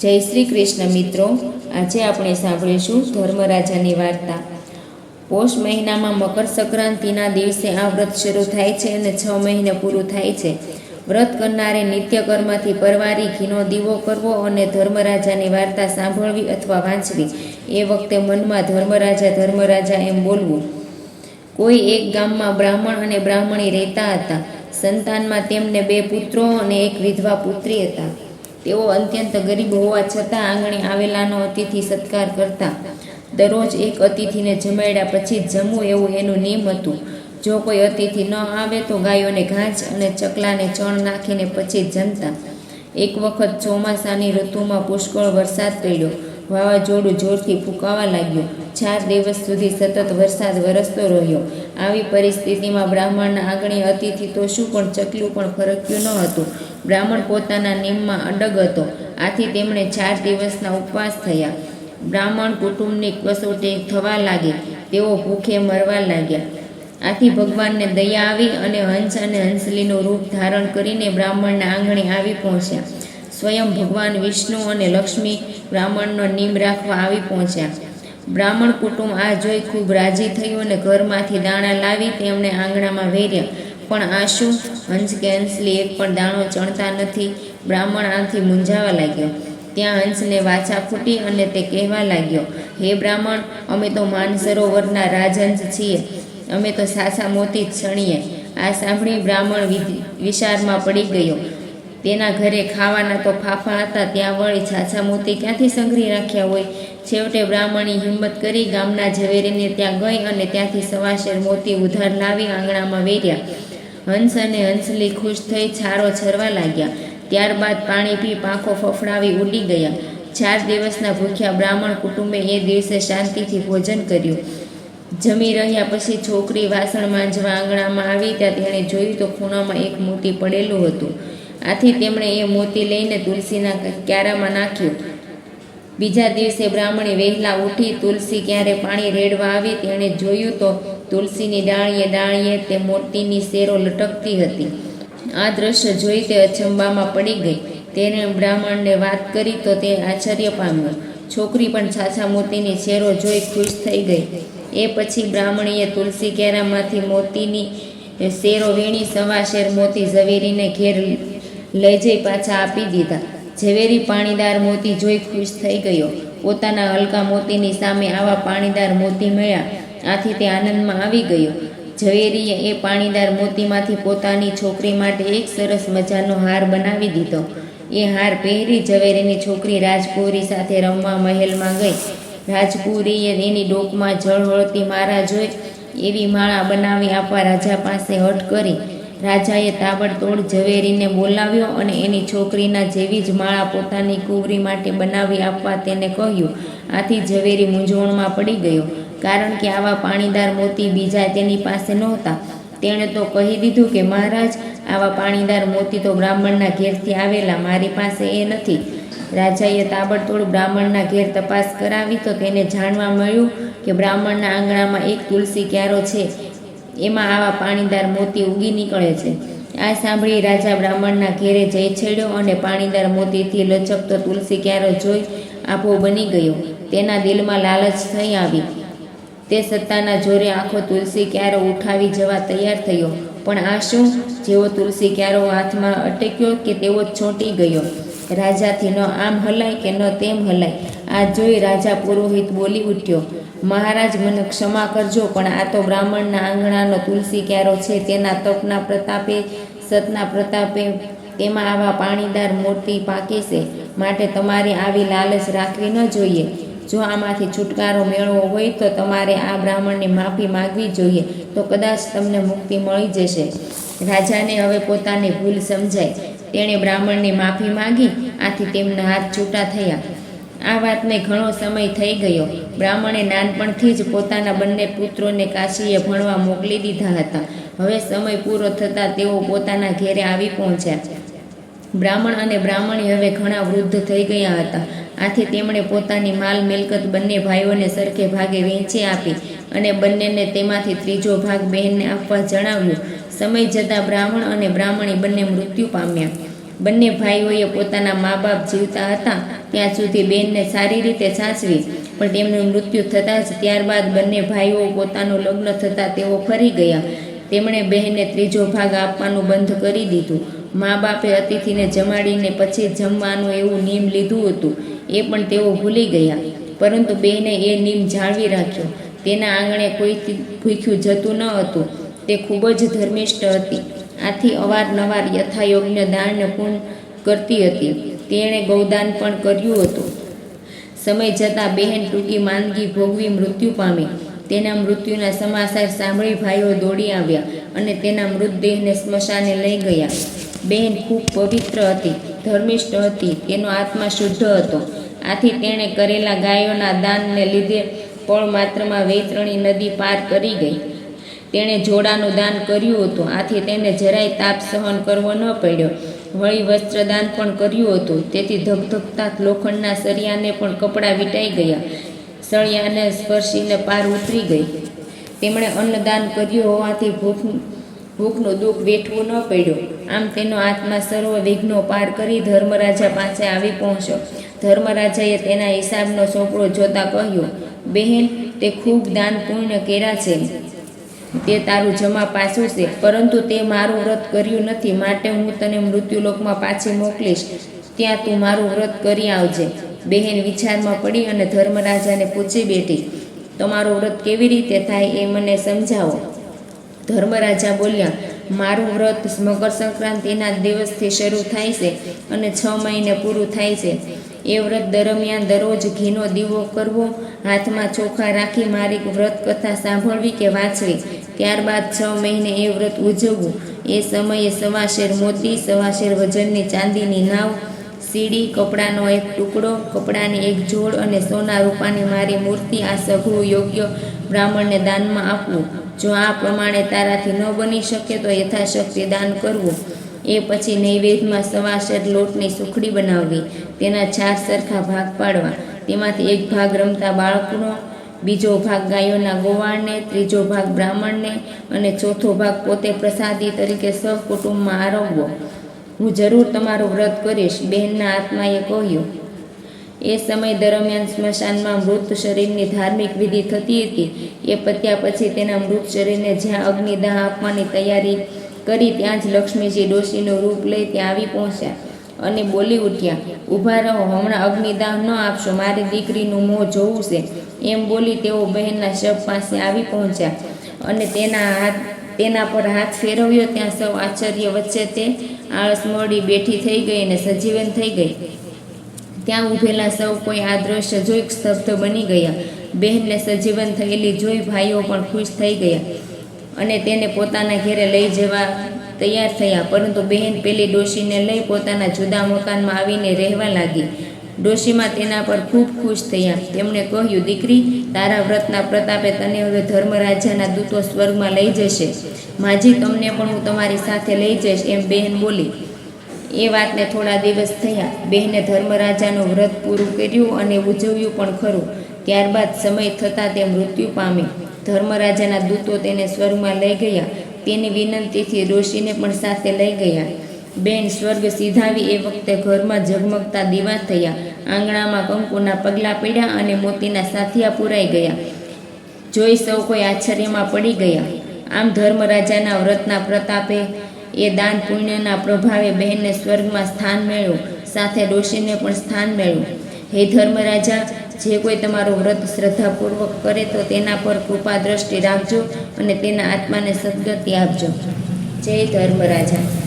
જય શ્રી કૃષ્ણ મિત્રો. આજે આપણે સાંભળીશું ધર્મરાજાની વાર્તા. પોષ મહિનામાં મકર સંક્રાંતિના દિવસે આ વ્રત શરૂ થાય છે અને છ મહિને પૂરું થાય છે. વ્રત કરનારે નિત્યકર્મથી પરવારી, ઘીનો દીવો કરવો અને ધર્મરાજાની વાર્તા સાંભળવી અથવા વાંચવી. એ વખતે મનમાં ધર્મરાજા ધર્મરાજા એમ બોલવું. કોઈ એક ગામમાં બ્રાહ્મણ અને બ્રાહ્મણી રહેતા હતા. સંતાનમાં તેમને બે પુત્રો અને એક વિધવા પુત્રી હતા. તેઓ અત્યંત ગરીબ હોવા છતાં આંગણે આવેલાનો અતિથિ સત્કાર કરતા. દરરોજ એક અતિથિને જમાડ્યા પછી જમવું એવું એનું નિયમ હતું. જો કોઈ અતિથિ ન આવે તો ગાયોને ઘાસ અને ચકલાને ચણ નાખીને પછી જમતા. એક વખત ચોમાસાની ઋતુમાં પુષ્કળ વરસાદ પડ્યો. વાવાઝોડું જોરથી ફૂંકાવા લાગ્યું. ચાર દિવસ સુધી સતત વરસાદ વરસતો રહ્યો. આવી પરિસ્થિતિમાં બ્રાહ્મણના આંગણે અતિથિ તો શું પણ ચકલું પણ ફરક્યું ન હતું. બ્રાહ્મણ પોતાના નિયમમાં અડગ હતો. આથી તેમણે ચાર દિવસના ઉપવાસ થયા. બ્રાહ્મણ કુટુંબની કસોટી થવા લાગી. તેઓ ભૂખે મરવા લાગ્યા. આથી ભગવાનને દયા આવી અને હંસ અને હંસલીનું રૂપ ધારણ કરીને બ્રાહ્મણના આંગણે આવી પહોંચ્યા. સ્વયં ભગવાન વિષ્ણુ અને લક્ષ્મી બ્રાહ્મણનો નિમ રાખવા આવી પહોંચ્યા. બ્રાહ્મણ કુટુંબ આ જોઈ ખૂબ રાજી થયું અને ઘરમાંથી દાણા લાવી તેમણે આંગણામાં વેર્યા. પણ આ શું હંસ કે હંસલી એક પણ દાણો ચણતા નથી. બ્રાહ્મણ આથી મૂંઝાવા લાગ્યો. ત્યાં હંસને વાછા ફૂટી અને તે કહેવા લાગ્યો, હે બ્રાહ્મણ, અમે તો માનસરોવરના રાજહંસ છીએ. અમે તો સાસા મોતી જ છણીએ આ સાંભળી બ્રાહ્મણ વિશારમાં પડી ગયો. તેના ઘરે ખાવાના તો ફાફા હતા, ત્યાં વળી છાછા મોતી ક્યાંથી સંઘરી રાખ્યા હોય? છેવટે બ્રાહ્મણી હિંમત કરી ગામના ઝવેરીને ત્યાં ગઈ અને ત્યાંથી સવાશેર મોતી ઉધાર લાવી આંગણામાં વેર્યા. હંસ અને હંસલી ખુશ થઈ છારો છરવા લાગ્યા. ત્યારબાદ પાણી પી પાંખો ફફડાવી ઉડી ગયા. ચાર દિવસના ભૂખ્યા બ્રાહ્મણ કુટુંબે એ દિવસે શાંતિથી ભોજન કર્યું. જમી રહ્યા પછી છોકરી વાસણ માંજવા આંગણામાં આવી, ત્યાં તેણે જોયું તો ખૂણામાં એક મોતી પડેલું હતું. આથી તેમણે એ મોતી લઈને તુલસીના ક્યારામાં નાખ્યું. બીજા દિવસે બ્રાહ્મણે વહેલા ઉઠી તુલસી ક્યારે પાણી રેડવા આવી તેણે જોયું તો તુલસીની ડાળીએ ડાળીએ તે મોતીની શેરો લટકતી હતી. આ દ્રશ્ય જોઈ તે અચંબામાં પડી ગઈ. તેને બ્રાહ્મણને વાત કરી તો તે આશ્ચર્ય પામ્યો. છોકરી પણ છાછા મોતીની શેરો જોઈ ખુશ થઈ ગઈ. એ પછી બ્રાહ્મણીએ તુલસી કેરામાંથી મોતીની શેરો વીણી સવા શેર મોતી ઝવેરીને ઘેર લઈ જઈ પાછા આપી દીધા. ઝવેરી પાણીદાર મોતી જોઈ ખુશ થઈ ગયો. પોતાના હલકા મોતીની સામે આવા પાણીદાર મોતી મળ્યા. આથી તે આનંદમાં આવી ગયો. ઝવેરીએ એ પાણીદાર મોતીમાંથી પોતાની છોકરી માટે એક સરસ મજાનો હાર બનાવી દીધો. એ હાર પહેરી ઝવેરીની છોકરી રાજપુરી સાથે રમવા મહેલમાં ગઈ. રાજપુરીએ એની ડોકમાં જળ હળતી મારા જોઈ એવી માળા બનાવી આપવા રાજા પાસે હટ કરી. રાજાએ તાબડતોડ ઝવેરીને બોલાવ્યો અને એની છોકરીના જેવી જ માળા પોતાની કુંવરી માટે બનાવી આપવા તેને કહ્યું. આથી ઝવેરી મૂંઝવણમાં પડી ગયો, કારણ કે આવા પાણીદાર મોતી બીજા તેની પાસે નહોતા. તેણે તો કહી દીધું કે, મહારાજ, આવા પાણીદાર મોતી તો બ્રાહ્મણના ઘેરથી આવેલા, મારી પાસે એ નથી. રાજાએ તાબડતોડ બ્રાહ્મણના ઘેર તપાસ કરાવી તો તેને જાણવા મળ્યું કે બ્રાહ્મણના આંગણામાં એક તુલસી ક્યારો છે. એમાં આવા પાણીદાર મોતી ઉગી નીકળે છે. આ સાંભળી રાજા બ્રાહ્મણના ઘેરે જઈ છેડ્યો અને પાણીદાર મોતીથી લચકતો તુલસી ક્યારો જોઈ આભો બની ગયો. તેના દિલમાં લાલચ થઈ આવી. તે સત્તાના જોરે આખો તુલસી ક્યારો ઉઠાવી જવા તૈયાર થયો. પણ આ શું? જેવો તુલસી ક્યારો હાથમાં અટક્યો કે તેવો છોટી ગયો. રાજાથી ન આમ હલાય કે ન તેમ હલાય? આ જોઈ રાજા પુરોહિત બોલી ઉઠ્યો, મહારાજ, મને ક્ષમા કરજો, પણ આ તો બ્રાહ્મણના આંગણાનો તુલસી ક્યારો છે, તેના તપના પ્રતાપે, સતના પ્રતાપે તેમાં આવા પાણીદાર મૂર્તિ પાકે છે. માટે તમારે આવી લાલચ રાખવી ન જોઈએ. જો આમાંથી છુટકારો મેળવો હોય તો તમારે આ બ્રાહ્મણની માફી માગવી જોઈએ, તો કદાચ તમને મુક્તિ મળી જશે. રાજાને હવે પોતાની ભૂલ સમજાય તેણે બ્રાહ્મણની માફી માગી, આથી તેમના હાથ છૂટા થયા. આ વાતને ઘણો સમય થઈ ગયો. બ્રાહ્મણે નાનપણથી જ પોતાના બંને પુત્રોને કાશીએ ભણવા મોકલી દીધા હતા. હવે સમય પૂરો થતાં તેઓ પોતાના ઘેરે આવી પહોંચ્યા. બ્રાહ્મણ અને બ્રાહ્મણી હવે ઘણા વૃદ્ધ થઈ ગયા હતા. આથી તેમણે પોતાની માલ મિલકત બંને ભાઈઓને સરખે ભાગે વહેંચી આપી અને બંનેને તેમાંથી ત્રીજો ભાગ બહેનને આપવા જણાવ્યું. સમય જતાં બ્રાહ્મણ અને બ્રાહ્મણી બંને મૃત્યુ પામ્યા. બંને ભાઈઓએ પોતાના મા બાપ જીવતા હતા. ત્યાં સુધી બહેનને સારી રીતે સાચવી, પણ તેમનું મૃત્યુ થતાં જ ત્યારબાદ બંને ભાઈઓ પોતાનું લગ્ન થતાં તેઓ ફરી ગયા. તેમણે બહેનને ત્રીજો ભાગ આપવાનું બંધ કરી દીધું. મા બાપે અતિથિને જમાડીને પછી જમવાનું એવું નિયમ લીધું હતું. એ પણ તેઓ ભૂલી ગયા. પરંતુ બેને એ નિયમ જાળવી રાખ્યો. તેના આંગણે કોઈ ભૂખ્યું જતું ન હતું. તે ખૂબ જ ધર્મિષ્ઠ હતી. આથી અવારનવાર યથાયોગ્ય દાન પૂર્ણ કરતી હતી. તેણે ગૌદાન પણ કર્યું હતું. સમય જતાં બહેન ટૂંકી માંદગી ભોગવી મૃત્યુ પામી. તેના મૃત્યુના સમાચાર સાંભળી ભાઈઓ દોડી આવ્યા અને તેના મૃતદેહને સ્મશાને લઈ ગયા. બહેન ખૂબ પવિત્ર હતી, ધર્મિષ્ઠ હતી, તેનો આત્મા શુદ્ધ હતો. આથી તેણે કરેલા ગાયોના દાનને લીધે પળ માત્રમાં વૈતરણી નદી પાર કરી ગઈ. તેણે જોડાનું દાન કર્યું હતું, આથી તેને જરાય તાપ સહન કરવો ન પડ્યો. વળી વસ્ત્રદાન પણ કર્યું હતું, તેથી ધગધગતા લોખંડના સળિયાને પણ કપડાં વીંટાઈ ગયા. સળિયાને સ્પર્શીને પાર ઉતરી ગઈ. તેમણે અન્નદાન કર્યું હોવાથી ભૂખ ભૂખનું દુઃખ વેઠવું ન પડ્યું. આમ તેનો આત્મા સર્વ વિઘ્નો પાર કરી ધર્મરાજા પાસે આવી પહોંચ્યો. ધર્મરાજાએ તેના હિસાબનો છોકરો જોતા કહ્યું, બહેન, તે ખૂબ દાન પુણ્ય કર્યા છે. તે તારું જમા પાછું છે, પરંતુ તે મારું વ્રત કર્યું નથી. માટે હું તને મૃત્યુલોકમાં પાછી મોકલીશ. ત્યાં તું મારું વ્રત કરી આવજે. બહેન વિચારમાં પડી અને ધર્મરાજાને પૂછી બેઠી, તમારું વ્રત કેવી રીતે થાય એ મને સમજાવો. ધર્મરાજા બોલ્યા મારું વ્રત મકર સંક્રાંતિના દિવસથી શરૂ થાય છે અને છ મહિને પૂરું થાય છે. એ વ્રત દરમિયાન દરરોજ ઘીનો દીવો કરવો, હાથમાં ચોખા રાખી મારી વ્રત કથા સાંભળવી કે વાંચવી. ત્યારબાદ છ મહિને એ વ્રત ઉજવવું. એ સમયે સવાશેર મોતી, સવાશેર વજનની ચાંદીની નાવ, સીડી, કપડાનો એક ટુકડો, કપડાની એક જોડ અને સોના રૂપાની મારી મૂર્તિ આ સઘળું યોગ્ય બ્રાહ્મણને દાનમાં આપવું. જો આ પ્રમાણે તારાથી ન બની શકે તો યથાશક્તિ દાન કરવું. એ પછી નૈવેદ્યમાં સવાશેર લોટની સુખડી બનાવવી, તેના ચાર સરખા ભાગ પાડવા. તેમાંથી એક ભાગ રમતા બાળકનો, બીજો ભાગ ગાયોના ગોવાળને, ત્રીજો ભાગ બ્રાહ્મણને અને ચોથો ભાગ પોતે પ્રસાદી તરીકે સહકુટુંબમાં આરવવો. હું જરૂર તમારું વ્રત કરીશ, બહેનના આત્માએ કહ્યું. એ સમય દરમિયાન સ્મશાનમાં મૃત શરીરની ધાર્મિક વિધિ થતી હતી. એ પત્યા પછી તેના મૃત શરીરને જ્યાં અગ્નિદાહ આપવાની તૈયારી કરી, ત્યાં જ લક્ષ્મીજી ડોશીનું રૂપ લઈ ત્યાં આવી પહોંચ્યા અને બોલી ઉઠ્યા ઊભા રહો, હમણાં અગ્નિદાહ ન આપશો, મારી દીકરીનું મોં જોવું છે. એમ બોલી તેઓ બહેનના શબ પાસે આવી પહોંચ્યા અને તેના હાથ, તેના પર હાથ ફેરવ્યો. ત્યાં સૌ આશ્ચર્ય વચ્ચે તે આળસ મળી બેઠી થઈ ગઈ અને સજીવન થઈ ગઈ. ત્યાં ઊભેલા સૌ કોઈ આ દ્રશ્ય જોઈ સ્તબ્ધ બની ગયા. બહેનને સજીવન થયેલી જોઈ ભાઈઓ પણ ખુશ થઈ ગયા અને તેને પોતાના ઘેરે લઈ જવા તૈયાર થયા. પરંતુ બહેન પેલી ડોશીને લઈ પોતાના જુદા મકાનમાં આવીને રહેવા લાગી. ડોશીમાં તેના પર ખૂબ ખુશ થયા. તેમણે કહ્યું, દીકરી, તારા વ્રતના પ્રતાપે તને હવે ધર્મરાજાના દૂતો સ્વર્ગમાં લઈ જશે. માજી તમને પણ હું તમારી સાથે લઈ જઈશ. એમ બહેન બોલી. એ વાતને થોડા દિવસ થયા. બહેને ધર્મરાજાનું વ્રત પૂરું કર્યું અને ઉજવ્યું પણ ખરું. ત્યારબાદ સમય થતાં તે મૃત્યુ પામી. ધર્મરાજાના દૂતો તેને સ્વર્ગમાં લઈ ગયા. તેની વિનંતીથી ઋષિને પણ સાથે લઈ ગયા. બેન સ્વર્ગ સીધાવી એ વખતે ઘરમાં ઝગમગતા દીવા થયા. આંગણામાં કંકુના પગલાં પડ્યા અને મોતીના સાથિયા પુરાઈ ગયા. જોઈ સૌ કોઈ આશ્ચર્યમાં પડી ગયા. આમ ધર્મરાજાના વ્રતના પ્રતાપે એ દાન પુણ્યના પ્રભાવે બહેનને સ્વર્ગમાં સ્થાન મેળવ્યું સાથે ડોશીને પણ સ્થાન મેળવ્યું હે ધર્મરાજા, જે કોઈ તમારું વ્રત શ્રદ્ધાપૂર્વક કરે તો તેના પર કૃપા દ્રષ્ટિ રાખજો અને તેના આત્માને સદગતિ આપજો. જય ધર્મરાજા.